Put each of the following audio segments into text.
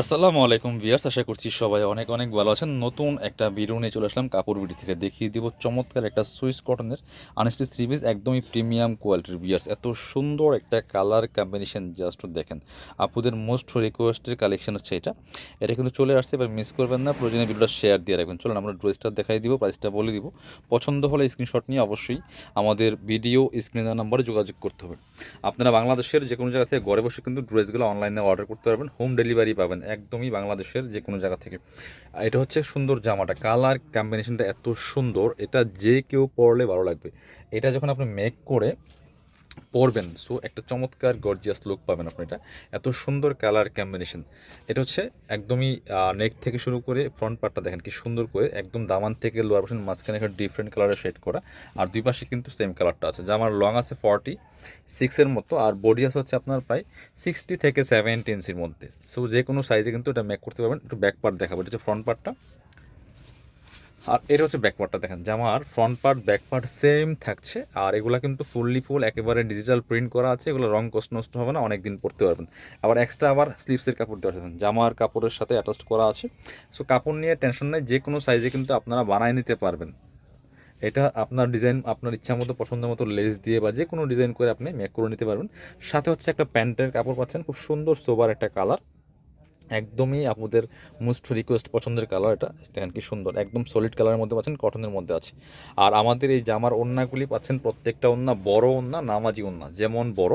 আসসালামু আলাইকুম ভিয়ার্স আশা করছি সবাই অনেক অনেক ভালো আছেন। নতুন একটা ভিডিও নিয়ে চলে আসলাম কাপড় বিডি থেকে। দেখিয়ে দিব চমৎকার একটা সুইস কটনের আনস্টিচ থ্রি পিস একদমই প্রিমিয়াম কোয়ালিটির ভিয়ার্স এত সুন্দর একটা কালার কম্বিনেশন জাস্ট দেখেন। আপুদের মোস্ট রিকোয়েস্টের কালেকশন হচ্ছে এটা। এটা কিন্তু চলে আসছে, এবার মিস করবেন না, প্রয়োজনে ভিডিওটা শেয়ার দিয়ে রাখবেন। চলুন, আমরা ড্রেসটা দেখাই দিব প্রাইসটা বলে দিব। পছন্দ হলে স্ক্রিনশট নিয়ে অবশ্যই আমাদের ভিডিও স্ক্রিনের নাম্বারে যোগাযোগ করতে হবে। আপনারা বাংলাদেশের যে কোনো জায়গা থেকে ঘরে বসে কিন্তু ড্রেসগুলো অনলাইনে অর্ডার করতে পারবেন। হোম ডেলিভারি পাবেন। একদমই বাংলাদেশের যে কোনো জায়গা থেকে। এটা হচ্ছে সুন্দর জামাটা। কালার কম্বিনেশনটা এত সুন্দর, এটা যে কেউ পরলে ভালো লাগবে। এটা যখন আপনি মেক করে পরবেন। সো একটা চমৎকার গর্জিয়াস লুক পাবেন আপনি এটা। এত সুন্দর কালার কম্বিনেশন এটা হচ্ছে একদমই নেক থেকে শুরু করে ফ্রন্ট পার্টটা দেখেন কি সুন্দর করে একদম দামান থেকে লোয়ার পোর্শন মাঝখানে একটা ডিফারেন্ট কালারের শেড করা। আর দুই পাশে কিন্তু সেম কালারটা আছে। জামার লং আছে ফর্টি সিক্সের মতো। আর বডি আছে হচ্ছে আপনার প্রায় সিক্সটি থেকে সেভেন্টি ইঞ্চির মধ্যে। সো যে কোনো সাইজে কিন্তু এটা মেক করতে পারবেন। একটু ব্যাক পার্ট দেখাবো। এটা হচ্ছে ফ্রন্ট পার্টটা আর এটা হচ্ছে ব্যাক পার্টটা দেখেন জামার front part back part same থাকছে, আর এগুলো কিন্তু ফুললি ফুল একেবারে ডিজিটাল প্রিন্ট করা আছে, এগুলো রং কষ্ট নষ্ট হবে না অনেক দিন পরতে পারবেন। আবার এক্সট্রা আবার স্লিপসের কাপড় দেওয়া আছে জামার কাপড়ের সাথে অ্যাটাচ করা আছে। সো কাপড় নিয়ে টেনশন নেই, যে কোনো সাইজে কিন্তু আপনারা বানায় নিতে পারবেন। এটা আপনার ডিজাইন আপনার ইচ্ছা মতো, পছন্দ মতো লেস দিয়ে বা যে কোনো ডিজাইন করে আপনি মেক করে নিতে পারবেন। সাথে হচ্ছে একটা প্যান্টের কাপড় পাচ্ছেন, খুব সুন্দর সোবার একটা কালার একদমই আপনাদের মোস্ট রিকোয়েস্ট পছন্দের কালার এটা, দেখেন কি সুন্দর, একদম সলিড কালারের মধ্যে পাচ্ছেন কটনের মধ্যে আছে। আর আমাদের এই জামার ওন্নাগুলি পাচ্ছেন প্রত্যেকটা ওন্না, বড় ওন্না, নামাজি ওন্না, যেমন বড়,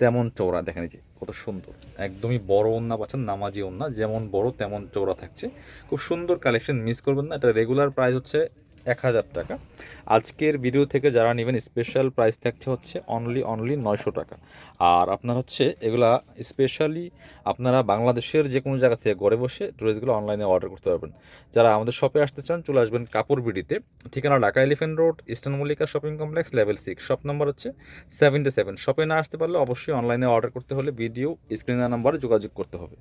তেমন চৌড়া দেখেন যে কত সুন্দর। একদমই বড় ওন্না পাচ্ছেন, নামাজি ওন্না, যেমন বড়, তেমন চৌড়া থাকছে। খুব সুন্দর কালেকশন মিস করবেন না, এটা রেগুলার প্রাইস হচ্ছে এক হাজার টাকা। আজকের ভিডিও থেকে যারা নেবেন স্পেশাল প্রাইস থাকছে হচ্ছে অনলি অনলি নয়শো টাকা। আর আপনার হচ্ছে এগুলা স্পেশালি আপনারা বাংলাদেশের যে কোনো জায়গা থেকে ঘরে বসে ড্রেসগুলো অনলাইনে অর্ডার করতে পারবেন। যারা আমাদের শপে আসতে চান, চলে আসবেন কাপড় বিডিতে ঠিকানা Dhaka Elephant Road eastern Mallika shopping complex level six shop number হচ্ছে সেভেন্টি সেভেন শপে না আসতে পারলে অবশ্যই অনলাইনে অর্ডার করতে হলে ভিডিও স্ক্রিনার নাম্বারে যোগাযোগ করতে হবে।